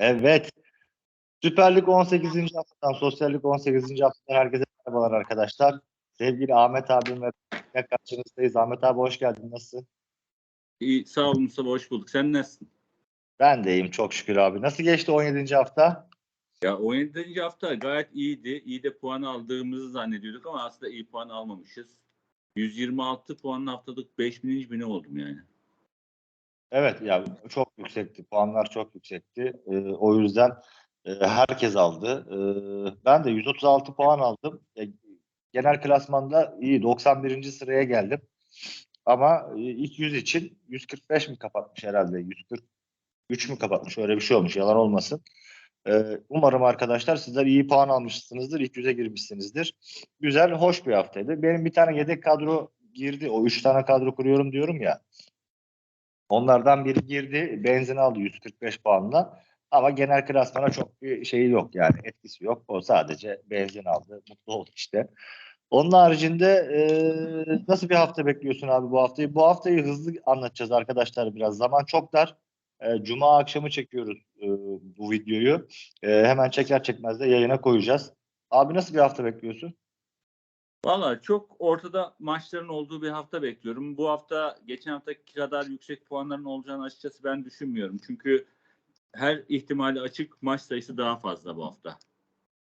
Evet. Süper Lig 18. haftadan, Sosyal Lig 18. haftadan herkese merhabalar arkadaşlar. Sevgili Ahmet abim ve ben karşınızdayız. Ahmet abi hoş geldin. Nasılsın? İyi, sağ olun Mustafa, hoş bulduk. Sen nasılsın? Ben de iyiyim çok şükür abi. Nasıl geçti 17. hafta? Ya 17. hafta gayet iyiydi. İyi de puan aldığımızı zannediyorduk ama aslında iyi puan almamışız. 126 puanın haftalık 5000. bine oldum yani. Evet ya çok yüksekti. Puanlar çok yüksekti. Ee, o yüzden e, herkes aldı. Ee, ben de 136 puan aldım. E, genel klasmanda iyi 91. sıraya geldim. Ama e, ilk 100 için 145 mi kapatmış herhalde? 143 mü kapatmış? Öyle bir şey olmuş. Yalan olmasın. Ee, umarım arkadaşlar sizler iyi puan almışsınızdır. İlk yüze girmişsinizdir. Güzel, hoş bir haftaydı. Benim bir tane yedek kadro girdi. O üç tane kadro kuruyorum diyorum ya. Onlardan biri girdi. Benzin aldı 145 puanla. Ama genel klasmana çok bir şeyi yok yani etkisi yok. O sadece benzin aldı. Mutlu oldu işte. Onun haricinde e, nasıl bir hafta bekliyorsun abi bu haftayı? Bu haftayı hızlı anlatacağız arkadaşlar biraz. Zaman çok dar. E, Cuma akşamı çekiyoruz e, bu videoyu. E, hemen çeker çekmez de yayına koyacağız. Abi nasıl bir hafta bekliyorsun? Valla çok ortada maçların olduğu bir hafta bekliyorum. Bu hafta geçen haftaki kadar yüksek puanların olacağını açıkçası ben düşünmüyorum. Çünkü her ihtimali açık maç sayısı daha fazla bu hafta.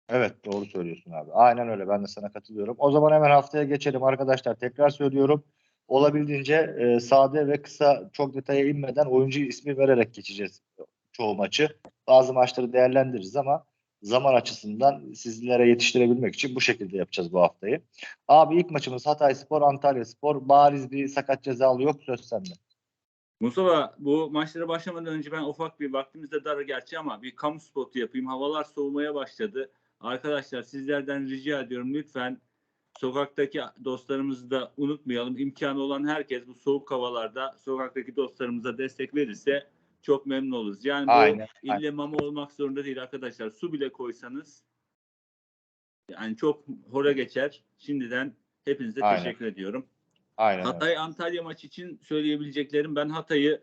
Evet doğru söylüyorsun abi. Aynen öyle ben de sana katılıyorum. O zaman hemen haftaya geçelim arkadaşlar. Tekrar söylüyorum. Olabildiğince e, sade ve kısa çok detaya inmeden oyuncu ismi vererek geçeceğiz çoğu maçı. Bazı maçları değerlendiririz ama zaman açısından sizlere yetiştirebilmek için bu şekilde yapacağız bu haftayı. Abi ilk maçımız Hatay Spor, Antalya Spor. Bariz bir sakat cezalı yok söz sende. Mustafa bu maçlara başlamadan önce ben ufak bir vaktimizde dar gerçi ama bir kamu spotu yapayım. Havalar soğumaya başladı. Arkadaşlar sizlerden rica ediyorum lütfen sokaktaki dostlarımızı da unutmayalım. İmkanı olan herkes bu soğuk havalarda sokaktaki dostlarımıza destek verirse çok memnun oluruz. Yani bu Aynen, ille mama olmak zorunda değil arkadaşlar. Su bile koysanız yani çok hora geçer. Şimdiden hepinize Aynen. teşekkür ediyorum. Aynen. Hatay Antalya maçı için söyleyebileceklerim ben Hatay'ı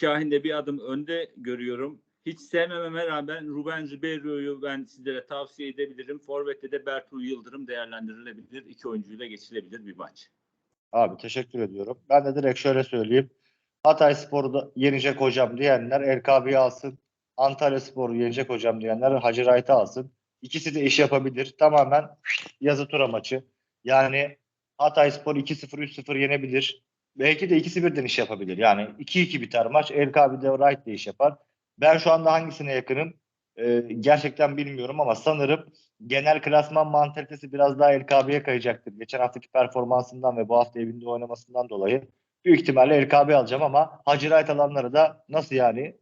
Kahin'de bir adım önde görüyorum. Hiç sevmememe rağmen Ruben Ribeiro'yu ben sizlere tavsiye edebilirim. Forvet'te de Bertu Yıldırım değerlendirilebilir. İki oyuncuyla geçilebilir bir maç. Abi teşekkür ediyorum. Ben de direkt şöyle söyleyeyim. Hatay Spor'u yenecek hocam diyenler LKB'yi alsın. Antalya Spor'u yenecek hocam diyenler Hacı Wright'ı alsın. İkisi de iş yapabilir. Tamamen yazı tura maçı. Yani Hatay Spor 2-0 3-0 yenebilir. Belki de ikisi birden iş yapabilir. Yani 2-2 biter maç. LKB de Wright de iş yapar. Ben şu anda hangisine yakınım? Ee, gerçekten bilmiyorum ama sanırım genel klasman mantalitesi biraz daha LKB'ye kayacaktır. Geçen haftaki performansından ve bu hafta evinde oynamasından dolayı büyük ihtimalle LKB alacağım ama Hacı Wright alanları da nasıl yani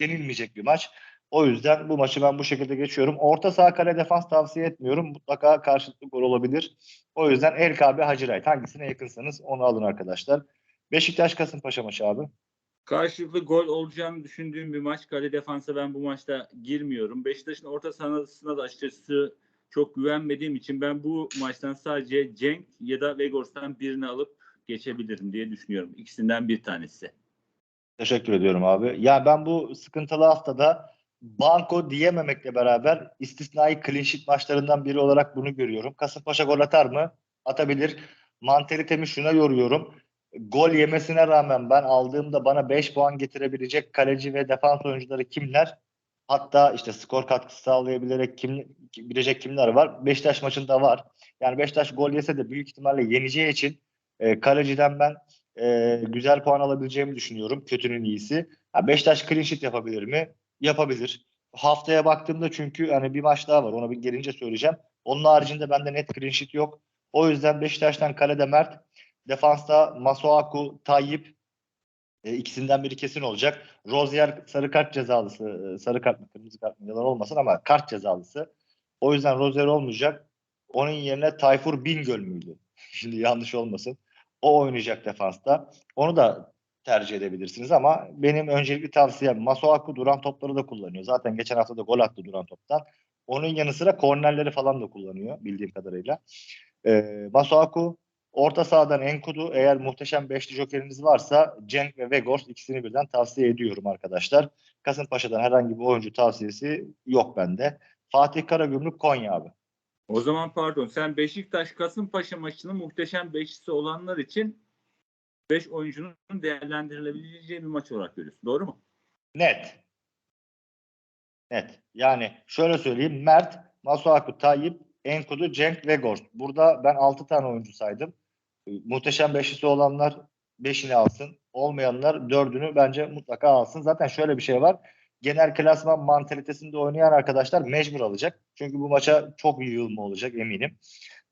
denilmeyecek bir maç. O yüzden bu maçı ben bu şekilde geçiyorum. Orta saha kale defans tavsiye etmiyorum. Mutlaka karşılıklı gol olabilir. O yüzden LKB Hacı Wright. Hangisine yakınsanız onu alın arkadaşlar. Beşiktaş Kasımpaşa maçı abi. Karşılıklı gol olacağını düşündüğüm bir maç. Kale defansa ben bu maçta girmiyorum. Beşiktaş'ın orta sahasına da açıkçası çok güvenmediğim için ben bu maçtan sadece Cenk ya da Vegors'tan birini alıp geçebilirim diye düşünüyorum. İkisinden bir tanesi. Teşekkür ediyorum abi. Ya ben bu sıkıntılı haftada banko diyememekle beraber istisnai clean sheet maçlarından biri olarak bunu görüyorum. Kasımpaşa gol atar mı? Atabilir. Mantalitemi şuna yoruyorum. Gol yemesine rağmen ben aldığımda bana 5 puan getirebilecek kaleci ve defans oyuncuları kimler? Hatta işte skor katkısı sağlayabilecek kim, bilecek kimler var? Beşiktaş maçında var. Yani Beşiktaş gol yese de büyük ihtimalle yeneceği için e, kaleciden ben e, güzel puan alabileceğimi düşünüyorum. Kötünün iyisi. Ha, Beşiktaş clean sheet yapabilir mi? Yapabilir. Haftaya baktığımda çünkü hani bir maç daha var. Ona bir gelince söyleyeceğim. Onun haricinde bende net clean sheet yok. O yüzden Beşiktaş'tan kalede Mert, defansta Masuaku, Tayyip e, ikisinden biri kesin olacak. Rozier sarı kart cezalısı. e, sarı kart mı kırmızı kart mı yalan olmasın ama kart cezalısı. O yüzden Rozier olmayacak. Onun yerine Tayfur Bingöl müydü? Şimdi yanlış olmasın. O oynayacak defansta. Onu da tercih edebilirsiniz ama benim öncelikli tavsiyem Masuaku duran topları da kullanıyor. Zaten geçen hafta da gol attı duran toptan. Onun yanı sıra kornerleri falan da kullanıyor bildiğim kadarıyla. Ee, Masuaku Orta sahadan Enkudu eğer muhteşem beşli jokeriniz varsa Cenk ve Vegors ikisini birden tavsiye ediyorum arkadaşlar. Kasımpaşa'dan herhangi bir oyuncu tavsiyesi yok bende. Fatih Karagümrük Konya abi. O zaman pardon sen Beşiktaş Kasımpaşa maçının muhteşem beşlisi olanlar için 5 oyuncunun değerlendirilebileceği bir maç olarak görüyorsun. Doğru mu? Net. Net. Yani şöyle söyleyeyim. Mert, Masuaku, Tayyip, Enkudu, Cenk, Vegors. Burada ben 6 tane oyuncu saydım. Muhteşem beşlisi olanlar 5'ini alsın. Olmayanlar 4'ünü bence mutlaka alsın. Zaten şöyle bir şey var. Genel klasman mantalitesinde oynayan arkadaşlar mecbur alacak. Çünkü bu maça çok yığılma olacak eminim.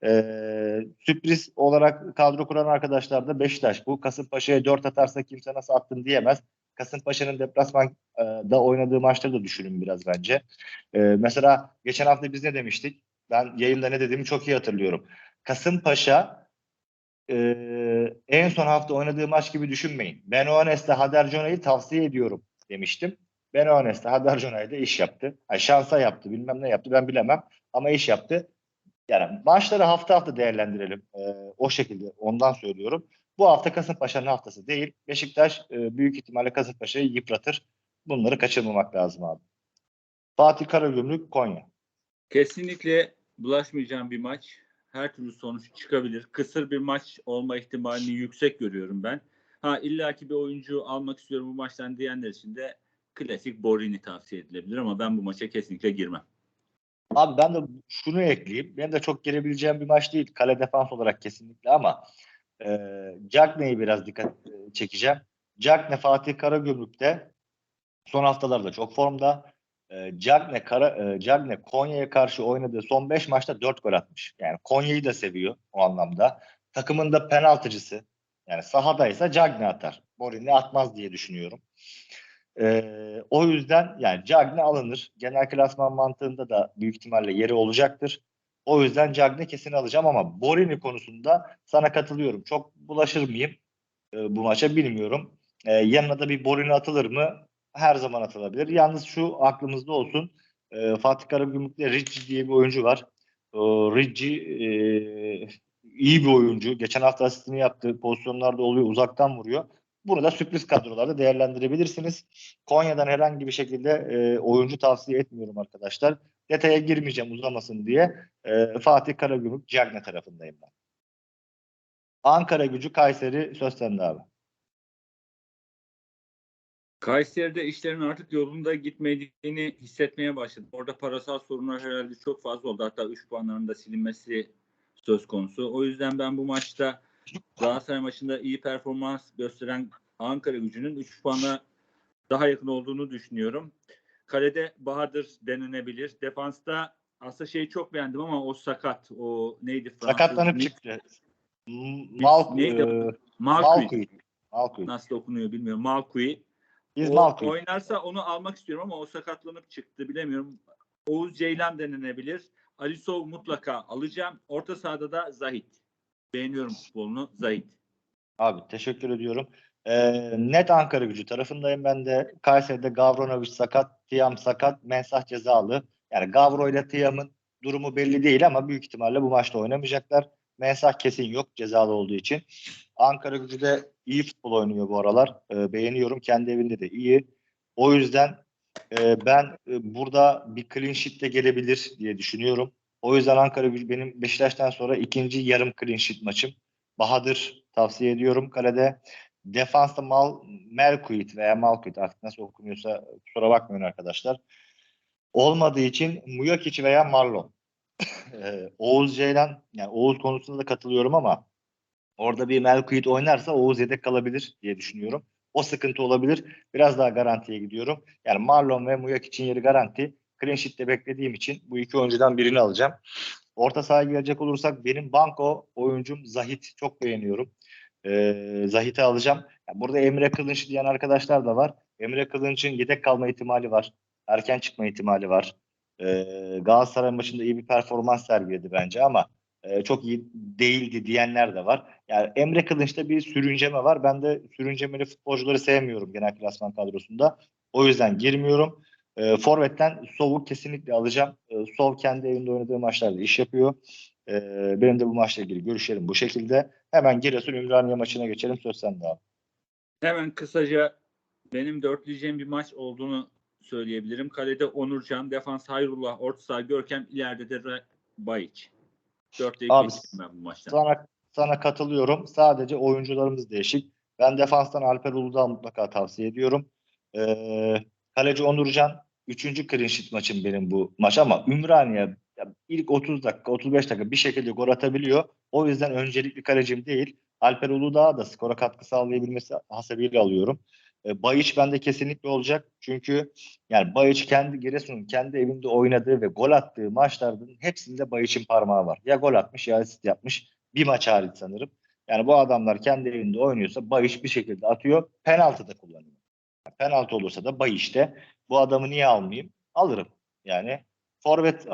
Ee, sürpriz olarak kadro kuran arkadaşlar da Beşiktaş. Bu Kasımpaşa'ya 4 atarsa kimse nasıl attın diyemez. Kasımpaşa'nın deplasmanda oynadığı maçları da düşünün biraz bence. Ee, mesela geçen hafta biz ne demiştik? Ben yayında ne dediğimi çok iyi hatırlıyorum. Kasımpaşa e, en son hafta oynadığı maç gibi düşünmeyin. Ben Oanes'le Hader tavsiye ediyorum demiştim. Ben Oanes'le Hader Jona'yı da iş yaptı. Yani şansa yaptı bilmem ne yaptı ben bilemem ama iş yaptı. Yani maçları hafta hafta değerlendirelim. Ee, o şekilde ondan söylüyorum. Bu hafta Kasımpaşa'nın haftası değil. Beşiktaş e, büyük ihtimalle Kasımpaşa'yı yıpratır. Bunları kaçırmamak lazım abi. Fatih Karagümrük Konya. Kesinlikle bulaşmayacağım bir maç. Her türlü sonuç çıkabilir. Kısır bir maç olma ihtimalini yüksek görüyorum ben. Ha illaki bir oyuncu almak istiyorum bu maçtan diyenler için de klasik Borini tavsiye edilebilir ama ben bu maça kesinlikle girmem. Abi ben de şunu ekleyeyim. Benim de çok girebileceğim bir maç değil. Kale defans olarak kesinlikle ama e, Cagney'i biraz dikkat e, çekeceğim. Cagney Fatih Karagümrük'te son haftalarda çok formda. E, Cagney, Kara, e, Cagney Konya'ya karşı oynadığı son 5 maçta 4 gol atmış. Yani Konya'yı da seviyor o anlamda. Takımın da penaltıcısı. Yani sahadaysa Cagney atar. Morini atmaz diye düşünüyorum. Ee, o yüzden yani Cagney alınır. Genel klasman mantığında da büyük ihtimalle yeri olacaktır. O yüzden Cagney kesin alacağım ama Borini konusunda sana katılıyorum. Çok bulaşır mıyım e, bu maça bilmiyorum. E, yanına da bir Borini atılır mı? Her zaman atılabilir. Yalnız şu aklımızda olsun. E, Fatih Karagümrük'te Ricci diye bir oyuncu var. E, Ricci e, iyi bir oyuncu. Geçen hafta asistini yaptığı pozisyonlarda oluyor. Uzaktan vuruyor. Bunu da sürpriz kadrolarda değerlendirebilirsiniz. Konya'dan herhangi bir şekilde e, oyuncu tavsiye etmiyorum arkadaşlar. Detaya girmeyeceğim uzamasın diye. E, Fatih Karagümrük Cagne tarafındayım ben. Ankara gücü Kayseri söz sende abi. Kayseri'de işlerin artık yolunda gitmediğini hissetmeye başladım. Orada parasal sorunlar herhalde çok fazla oldu. Hatta 3 puanların da silinmesi söz konusu. O yüzden ben bu maçta Galatasaray maçında iyi performans gösteren Ankara gücünün 3 puana daha yakın olduğunu düşünüyorum. Kalede Bahadır denenebilir. Defansta aslında şeyi çok beğendim ama o sakat. O neydi? Fransız Sakatlanıp çıktı. Neydi? e, Malcuit. Malkuit. Malkuit. Nasıl okunuyor bilmiyorum. Malcuit. Biz O Malkuit. oynarsa onu almak istiyorum ama o sakatlanıp çıktı bilemiyorum. Oğuz Ceylan denenebilir. Alisov mutlaka alacağım. Orta sahada da Zahit. Beğeniyorum futbolunu Zahit. Abi teşekkür ediyorum. Ee, net Ankara gücü tarafındayım ben de. Kayseri'de Gavronovic sakat, Tiam sakat, Mensah cezalı. Yani Gavro ile Tiam'ın durumu belli değil ama büyük ihtimalle bu maçta oynamayacaklar. Mensah kesin yok cezalı olduğu için. Ankara gücü de iyi futbol oynuyor bu aralar. Ee, beğeniyorum. Kendi evinde de iyi. O yüzden e, ben e, burada bir clean sheet de gelebilir diye düşünüyorum. O yüzden Ankara gücü benim Beşiktaş'tan sonra ikinci yarım clean sheet maçım. Bahadır tavsiye ediyorum kalede. Defansta Mal, Melkuit veya Malkuit artık nasıl okunuyorsa kusura bakmayın arkadaşlar. Olmadığı için Muyakic veya Marlon. Ee, Oğuz Ceylan yani Oğuz konusunda da katılıyorum ama orada bir Melkuit oynarsa Oğuz yedek kalabilir diye düşünüyorum. O sıkıntı olabilir. Biraz daha garantiye gidiyorum. Yani Marlon ve Muyak için yeri garanti. Clean sheet'te beklediğim için bu iki oyuncudan birini alacağım. Orta sahaya gelecek olursak benim banko oyuncum Zahit çok beğeniyorum. Ee, Zahit'i alacağım. Yani burada Emre Kılınç diyen arkadaşlar da var. Emre Kılınç'ın yedek kalma ihtimali var. Erken çıkma ihtimali var. Ee, Galatasaray maçında iyi bir performans sergiledi bence ama e, çok iyi değildi diyenler de var. Yani Emre Kılınç'ta bir sürünceme var. Ben de sürüncemeli futbolcuları sevmiyorum genel klasman kadrosunda. O yüzden girmiyorum. E, Forvet'ten Sov'u kesinlikle alacağım. E, Sov kendi evinde oynadığı maçlarda iş yapıyor. E, benim de bu maçla ilgili görüşlerim bu şekilde. Hemen Giresun Ümraniye maçına geçelim. Söz sende abi. Hemen kısaca benim dörtleyeceğim bir maç olduğunu söyleyebilirim. Kalede Onurcan, defans Hayrullah, orta saha Görkem, ileride de Bayiç. Dörtleyip Abi, ben bu maçtan. Sana, sana katılıyorum. Sadece oyuncularımız değişik. Ben defanstan Alper Uludağ mutlaka tavsiye ediyorum. Ee, kaleci Onurcan 3. clean sheet maçım benim bu maç ama Ümraniye ilk 30 dakika 35 dakika bir şekilde gol atabiliyor. O yüzden öncelikli kalecim değil. Alper Uludağ da skora katkı sağlayabilmesi hasebiyle alıyorum. E, Bayiç bende kesinlikle olacak. Çünkü yani Bayiç kendi Giresun'un kendi evinde oynadığı ve gol attığı maçların hepsinde Bayiç'in parmağı var. Ya gol atmış ya asist yapmış. Bir maç hariç sanırım. Yani bu adamlar kendi evinde oynuyorsa Bayiç bir şekilde atıyor. Penaltı da kullanıyor. Penaltı olursa da Bayiç'te bu adamı niye almayayım? Alırım. Yani forvet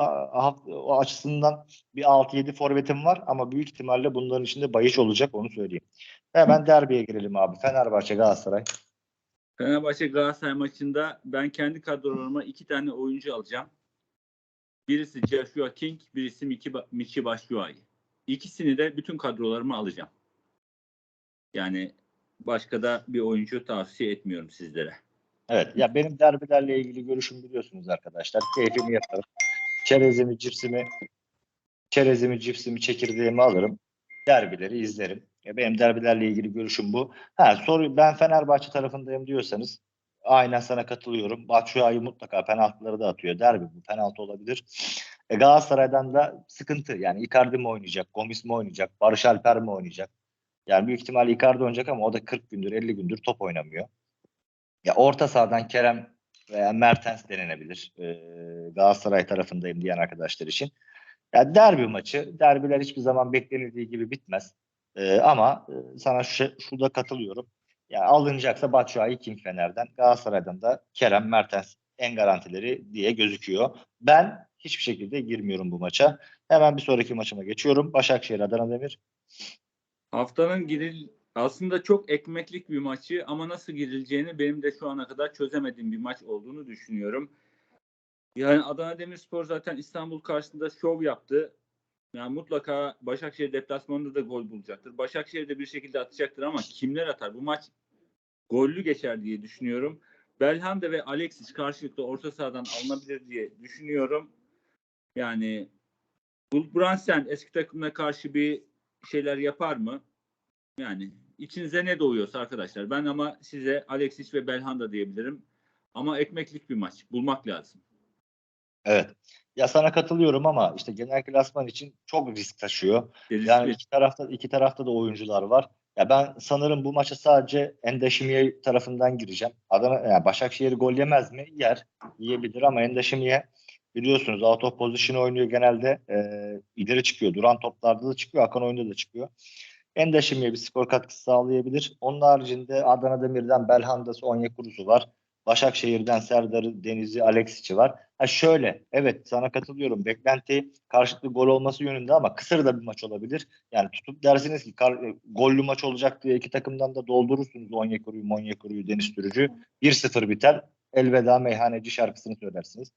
o açısından bir 6-7 forvetim var ama büyük ihtimalle bunların içinde Bayiç olacak onu söyleyeyim. Hemen derbiye girelim abi. Fenerbahçe Galatasaray. Fenerbahçe Galatasaray maçında ben kendi kadrolarıma iki tane oyuncu alacağım. Birisi Joshua King, birisi Michi, Michi. İkisini de bütün kadrolarıma alacağım. Yani başka da bir oyuncu tavsiye etmiyorum sizlere. Evet ya benim derbilerle ilgili görüşüm biliyorsunuz arkadaşlar. Keyfimi yaparım. Çerezimi, cipsimi, çerezimi, cipsimi, çekirdeğimi alırım. Derbileri izlerim. Ya benim derbilerle ilgili görüşüm bu. Ha soru ben Fenerbahçe tarafındayım diyorsanız aynen sana katılıyorum. Batshuayi mutlaka penaltıları da atıyor. Derbi bu penaltı olabilir. E, Galatasaray'dan da sıkıntı. Yani Icardi mi oynayacak, Gomis mi oynayacak, Barış Alper mi oynayacak? Yani büyük ihtimalle Icardi oynayacak ama o da 40 gündür, 50 gündür top oynamıyor. Ya orta sahadan Kerem veya Mertens denenebilir. Ee, Galatasaray tarafındayım diyen arkadaşlar için. Ya derbi maçı. Derbiler hiçbir zaman beklenildiği gibi bitmez. Ee, ama e, sana şu, şurada katılıyorum. Ya alınacaksa Batshuayi King Fener'den, Galatasaray'dan da Kerem Mertens en garantileri diye gözüküyor. Ben hiçbir şekilde girmiyorum bu maça. Hemen bir sonraki maçıma geçiyorum. Başakşehir Adana Demir. Haftanın giril aslında çok ekmeklik bir maçı ama nasıl girileceğini benim de şu ana kadar çözemediğim bir maç olduğunu düşünüyorum. Yani Adana Demirspor zaten İstanbul karşısında şov yaptı. Yani mutlaka Başakşehir deplasmanında da gol bulacaktır. Başakşehir de bir şekilde atacaktır ama kimler atar? Bu maç gollü geçer diye düşünüyorum. Belhanda ve Alexis karşılıklı orta sahadan alınabilir diye düşünüyorum. Yani Brunson eski takımına karşı bir şeyler yapar mı? Yani içinize ne doğuyorsa arkadaşlar. Ben ama size Alexis ve Belhanda diyebilirim. Ama ekmeklik bir maç. Bulmak lazım. Evet. Ya sana katılıyorum ama işte genel klasman için çok risk taşıyor. Deniz Yani iki tarafta iki tarafta da oyuncular var. Ya ben sanırım bu maça sadece Endeşimiye tarafından gireceğim. Adana yani Başakşehir gol yemez mi? Yer. Yiyebilir ama Endeşimiye biliyorsunuz out of position oynuyor genelde. Ee, ileri çıkıyor. Duran toplarda da çıkıyor. Akan oyunda da çıkıyor. Endeşimiye bir skor katkısı sağlayabilir. Onun haricinde Adana Demir'den Belhanda'sı, Onyekuru'su var. Başakşehir'den Serdar'ı, Deniz'i, Alexic'i var. Ha şöyle, evet sana katılıyorum. Beklenti karşılıklı gol olması yönünde ama kısır da bir maç olabilir. Yani tutup dersiniz ki kar, gollü maç olacak diye iki takımdan da doldurursunuz Onyekuru'yu, Monyekuru'yu, Deniz Türücü. 1-0 biter. Elveda meyhaneci şarkısını söylersiniz.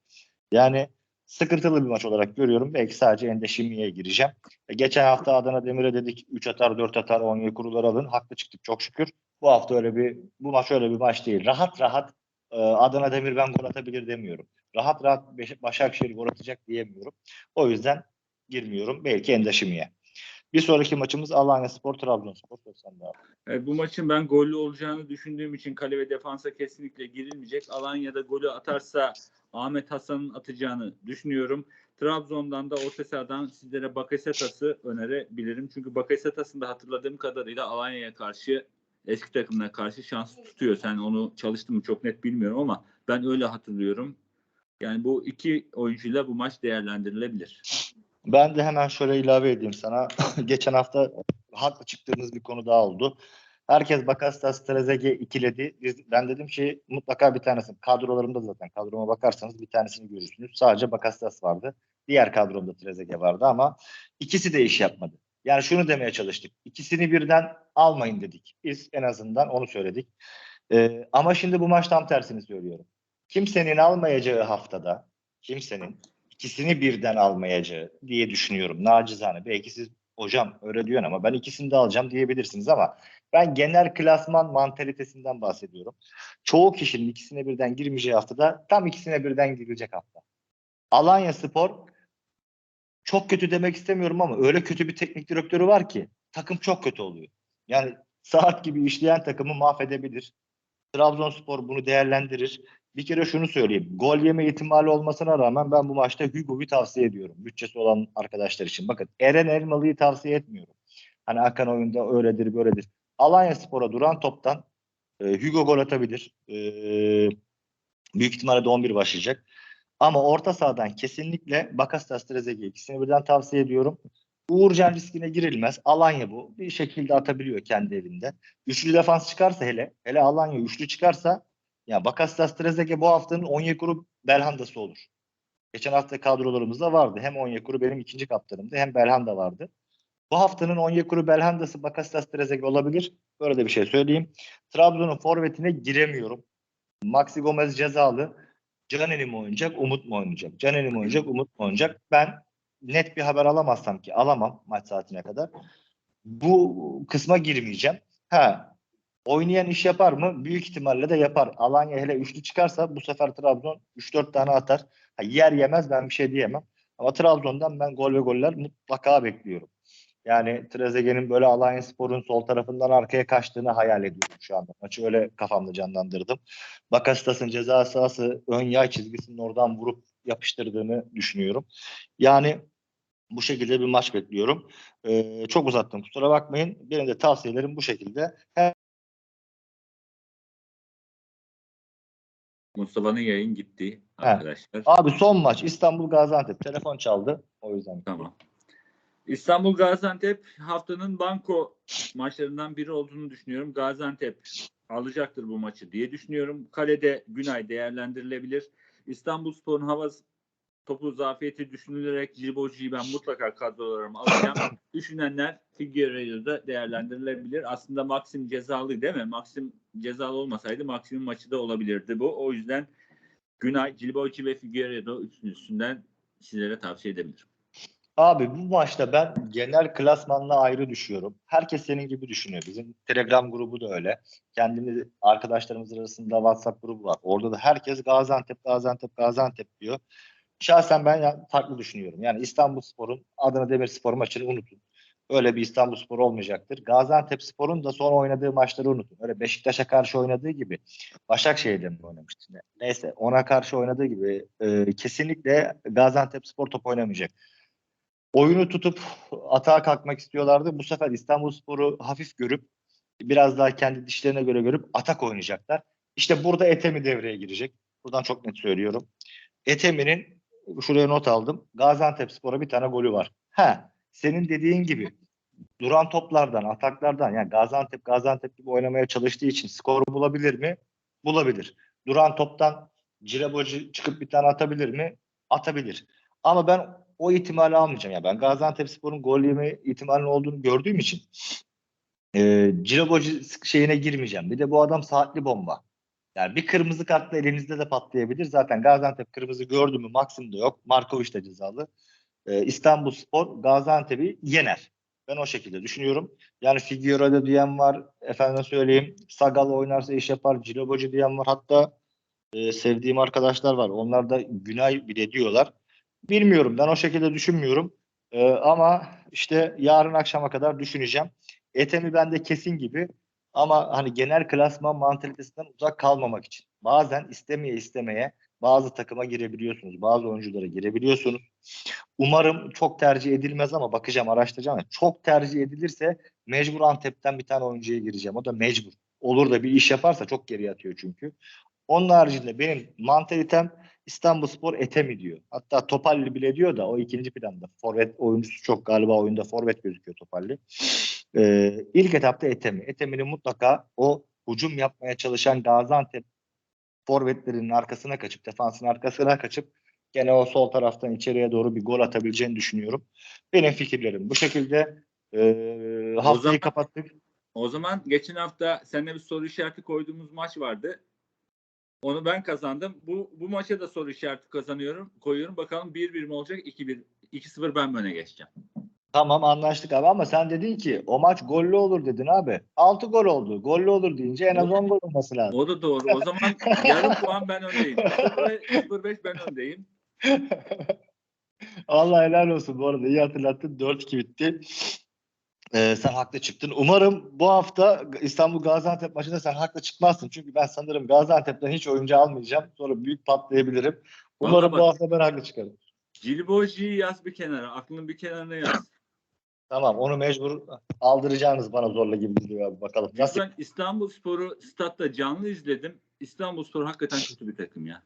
Yani sıkıntılı bir maç olarak görüyorum. Belki sadece Endeşimiye'ye gireceğim. E, geçen hafta Adana Demir'e dedik 3 atar 4 atar Onyekuru'lar alın. Haklı çıktık çok şükür. Bu hafta öyle bir bu maç öyle bir maç değil. Rahat rahat e, Adana Demir ben gol atabilir demiyorum. Rahat rahat Başakşehir gol atacak diyemiyorum. O yüzden girmiyorum. Belki Endeşimiye. Bir sonraki maçımız Alanya Spor Trabzonspor. Evet, bu maçın ben gollü olacağını düşündüğüm için kale ve defansa kesinlikle girilmeyecek. Alanya'da golü atarsa Ahmet Hasan'ın atacağını düşünüyorum. Trabzon'dan da orta sahadan sizlere Bakasetas'ı önerebilirim. Çünkü Bakasetas'ın da hatırladığım kadarıyla Alanya'ya karşı eski takımına karşı şans tutuyor. Sen onu çalıştın mı çok net bilmiyorum ama ben öyle hatırlıyorum. Yani bu iki oyuncuyla bu maç değerlendirilebilir. Ben de hemen şöyle ilave edeyim sana. Geçen hafta haklı çıktığımız bir konu daha oldu. Herkes Bakastas Trezeguet ikiledi. Ben dedim ki mutlaka bir tanesi. Kadrolarımda zaten kadroma bakarsanız bir tanesini görürsünüz. Sadece Bakastas vardı. Diğer kadromda Trezeguet vardı ama ikisi de iş yapmadı. Yani şunu demeye çalıştık. İkisini birden almayın dedik. Biz en azından onu söyledik. Ee, ama şimdi bu maç tam tersini söylüyorum. Kimsenin almayacağı haftada kimsenin ikisini birden almayacağı diye düşünüyorum. Nacizane. Belki siz hocam öyle diyorsun ama ben ikisini de alacağım diyebilirsiniz ama ben genel klasman mantalitesinden bahsediyorum. Çoğu kişinin ikisine birden girmeyeceği haftada tam ikisine birden girecek hafta. Alanya Spor çok kötü demek istemiyorum ama öyle kötü bir teknik direktörü var ki takım çok kötü oluyor. Yani saat gibi işleyen takımı mahvedebilir. Trabzonspor bunu değerlendirir. Bir kere şunu söyleyeyim. Gol yeme ihtimali olmasına rağmen ben bu maçta Hugo'yu tavsiye ediyorum. Bütçesi olan arkadaşlar için. Bakın Eren Elmalı'yı tavsiye etmiyorum. Hani Akan oyunda öyledir böyledir. Alanya Spor'a duran toptan e, Hugo gol atabilir. E, büyük ihtimalle de 11 başlayacak. Ama orta sahadan kesinlikle Bakastas Trezeguet ikisini birden tavsiye ediyorum. Uğurcan riskine girilmez. Alanya bu. Bir şekilde atabiliyor kendi evinde. Üçlü defans çıkarsa hele, hele Alanya üçlü çıkarsa ya Bakastas Trezeguet bu haftanın Onyekuru Belhanda'sı olur. Geçen hafta kadrolarımızda vardı. Hem Onyekuru benim ikinci kaptanımdı hem Belhanda vardı. Bu haftanın Onyekuru Belhanda'sı Bakastas Trezeguet olabilir. Böyle de bir şey söyleyeyim. Trabzon'un forvetine giremiyorum. Maxi Gomez cezalı. Caneli oynayacak, Umut mu oynayacak? Caneli oynayacak, Umut mu oynayacak? Ben net bir haber alamazsam ki alamam maç saatine kadar. Bu kısma girmeyeceğim. Ha, oynayan iş yapar mı? Büyük ihtimalle de yapar. Alanya hele üçlü çıkarsa bu sefer Trabzon 3-4 tane atar. Ha, yer yemez ben bir şey diyemem. Ama Trabzon'dan ben gol ve goller mutlaka bekliyorum. Yani Trezeguet'in böyle Alanya Spor'un sol tarafından arkaya kaçtığını hayal ediyorum şu anda. Maçı öyle kafamda canlandırdım. Bakasitas'ın ceza sahası ön yay çizgisinin oradan vurup yapıştırdığını düşünüyorum. Yani bu şekilde bir maç bekliyorum. Ee, çok uzattım kusura bakmayın. Benim de tavsiyelerim bu şekilde. Hem Mustafa'nın yayın gitti arkadaşlar. Abi son maç İstanbul Gaziantep. Telefon çaldı. O yüzden. Tamam. İstanbul Gaziantep haftanın banko maçlarından biri olduğunu düşünüyorum. Gaziantep alacaktır bu maçı diye düşünüyorum. Kalede Günay değerlendirilebilir. İstanbul Spor'un hava topu zafiyeti düşünülerek Ciboji'yi ben mutlaka kadrolarıma alacağım. Düşünenler Figueiredo'da değerlendirilebilir. Aslında Maxim cezalı değil mi? Maxim cezalı olmasaydı Maxim'in maçı da olabilirdi bu. O yüzden Günay, Cilboji ve Figueiredo üçüncüsünden sizlere tavsiye edebilirim. Abi bu maçta ben genel klasmanla ayrı düşüyorum. Herkes senin gibi düşünüyor. Bizim Telegram grubu da öyle. Kendimiz arkadaşlarımız arasında WhatsApp grubu var. Orada da herkes Gaziantep, Gaziantep, Gaziantep diyor. Şahsen ben farklı düşünüyorum. Yani İstanbul Spor'un Adana Demirspor maçını unutun. Öyle bir İstanbul Spor olmayacaktır. Gaziantep Spor'un da son oynadığı maçları unutun. Öyle Beşiktaş'a karşı oynadığı gibi Başakşehir'de mi oynamıştı? Ne- Neyse ona karşı oynadığı gibi e, kesinlikle Gaziantep Spor top oynamayacak oyunu tutup atağa kalkmak istiyorlardı. Bu sefer İstanbulspor'u hafif görüp biraz daha kendi dişlerine göre görüp atak oynayacaklar. İşte burada Etemi devreye girecek. Buradan çok net söylüyorum. Etemi'nin şuraya not aldım. Gaziantepspor'a bir tane golü var. Ha, senin dediğin gibi duran toplardan, ataklardan yani Gaziantep Gaziantep gibi oynamaya çalıştığı için skoru bulabilir mi? Bulabilir. Duran toptan Cireboci çıkıp bir tane atabilir mi? Atabilir. Ama ben o ihtimali almayacağım. Yani ben Gaziantepspor'un gol yeme ihtimalinin olduğunu gördüğüm için e, Cireboci şeyine girmeyeceğim. Bir de bu adam saatli bomba. Yani bir kırmızı kartla elinizde de patlayabilir. Zaten Gaziantep kırmızı gördü mü Maxim de yok. Markovic de cezalı. E, İstanbul Spor Gaziantep'i yener. Ben o şekilde düşünüyorum. Yani Figueiredo diyen var. Efendim söyleyeyim. Sagal oynarsa iş yapar. Cireboci diyen var. Hatta e, sevdiğim arkadaşlar var. Onlar da Günay bile diyorlar. Bilmiyorum. Ben o şekilde düşünmüyorum. Ee, ama işte yarın akşama kadar düşüneceğim. Etemi bende kesin gibi. Ama hani genel klasman mantalitesinden uzak kalmamak için. Bazen istemeye istemeye bazı takıma girebiliyorsunuz. Bazı oyunculara girebiliyorsunuz. Umarım çok tercih edilmez ama bakacağım, araştıracağım. Çok tercih edilirse mecbur Antep'ten bir tane oyuncuya gireceğim. O da mecbur. Olur da bir iş yaparsa çok geriye atıyor çünkü. Onun haricinde benim mantalitem İstanbulspor Etemi diyor. Hatta Topalli bile diyor da o ikinci planda. Forvet oyuncusu çok galiba oyunda forvet gözüküyor Topalli. Ee, ilk etapta Etemi. Etemi'nin mutlaka o hücum yapmaya çalışan Gaziantep forvetlerinin arkasına kaçıp, defansın arkasına kaçıp gene o sol taraftan içeriye doğru bir gol atabileceğini düşünüyorum. Benim fikirlerim bu şekilde. Ee, haftayı zaman- kapattık. O zaman geçen hafta seninle bir soru işareti koyduğumuz maç vardı. Onu ben kazandım. Bu bu maça da soru işareti kazanıyorum, koyuyorum. Bakalım 1-1 mi olacak, 2-1, 2-0 ben öne geçeceğim? Tamam anlaştık abi ama sen dedin ki o maç gollü olur dedin abi. 6 gol oldu. Gollü olur deyince en az 10 gol olması lazım. O da doğru. O zaman yarım puan ben öndeyim. 0-5 ben öndeyim. Allah helal olsun bu arada iyi hatırlattın. 4-2 bitti. Ee, sen haklı çıktın. Umarım bu hafta İstanbul Gaziantep maçında sen haklı çıkmazsın. Çünkü ben sanırım Gaziantep'ten hiç oyuncu almayacağım. Sonra büyük patlayabilirim. Umarım Vallahi bu hafta ben haklı çıkarım. Cilboji'yi yaz bir kenara. Aklının bir kenarına yaz. Tamam onu mecbur aldıracağınız bana zorla gibi geliyor abi bakalım. Nasıl? Ben İstanbul Spor'u statta canlı izledim. İstanbul Spor hakikaten kötü bir takım ya.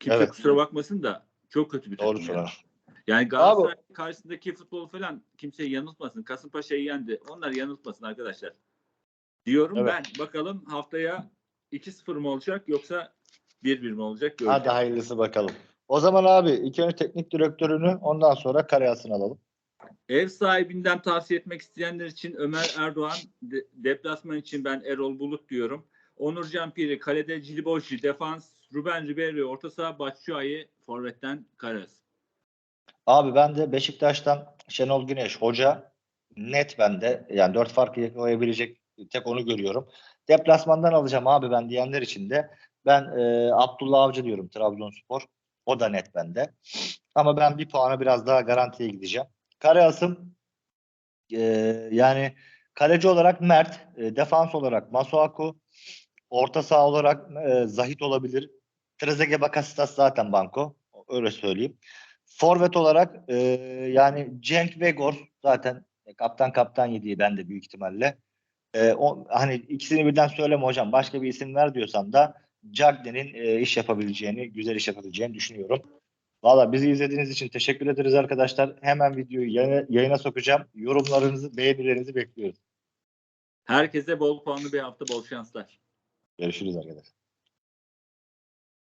Kimse Evet. kusura bakmasın da çok kötü bir takım. Doğru ya. söylüyorsun. Yani Galatasaray karşısındaki futbol falan kimseyi yanıltmasın. Kasımpaşa'yı yendi. Onlar yanıltmasın arkadaşlar. Diyorum Evet. ben. Bakalım haftaya 2-0 mı olacak yoksa 1-1 mi olacak göreceğiz. Hadi hayırlısı bakalım. O zaman abi ilk önce teknik direktörünü ondan sonra Karayas'ını alalım. Ev sahibinden tavsiye etmek isteyenler için Ömer Erdoğan, de- deplasman için ben Erol Bulut diyorum. Onurcan Piri, kalede Ciliboşi, defans Ruben Ribeiro, orta saha Batshuayi, forvetten Karas. Abi ben de Beşiktaş'tan Şenol Güneş hoca net bende. Yani dört farkı yakalayabilecek tek onu görüyorum. Deplasmandan alacağım abi ben diyenler için de ben e, Abdullah Avcı diyorum Trabzonspor. O da net bende. Ama ben bir puana biraz daha garantiye gideceğim. Karayasım e, yani kaleci olarak Mert, e, defans olarak Masuaku, orta saha olarak e, Zahit olabilir. Trezeguet Bakasitas zaten banko. Öyle söyleyeyim. Forvet olarak e, yani Cenk Vegor zaten kaptan kaptan yediği ben de büyük ihtimalle. E, o, hani ikisini birden söyleme hocam. Başka bir isim ver diyorsan da Cagney'in e, iş yapabileceğini, güzel iş yapabileceğini düşünüyorum. Valla bizi izlediğiniz için teşekkür ederiz arkadaşlar. Hemen videoyu yayına, yayına sokacağım. Yorumlarınızı, beğenilerinizi bekliyoruz. Herkese bol puanlı bir hafta, bol şanslar. Görüşürüz arkadaşlar.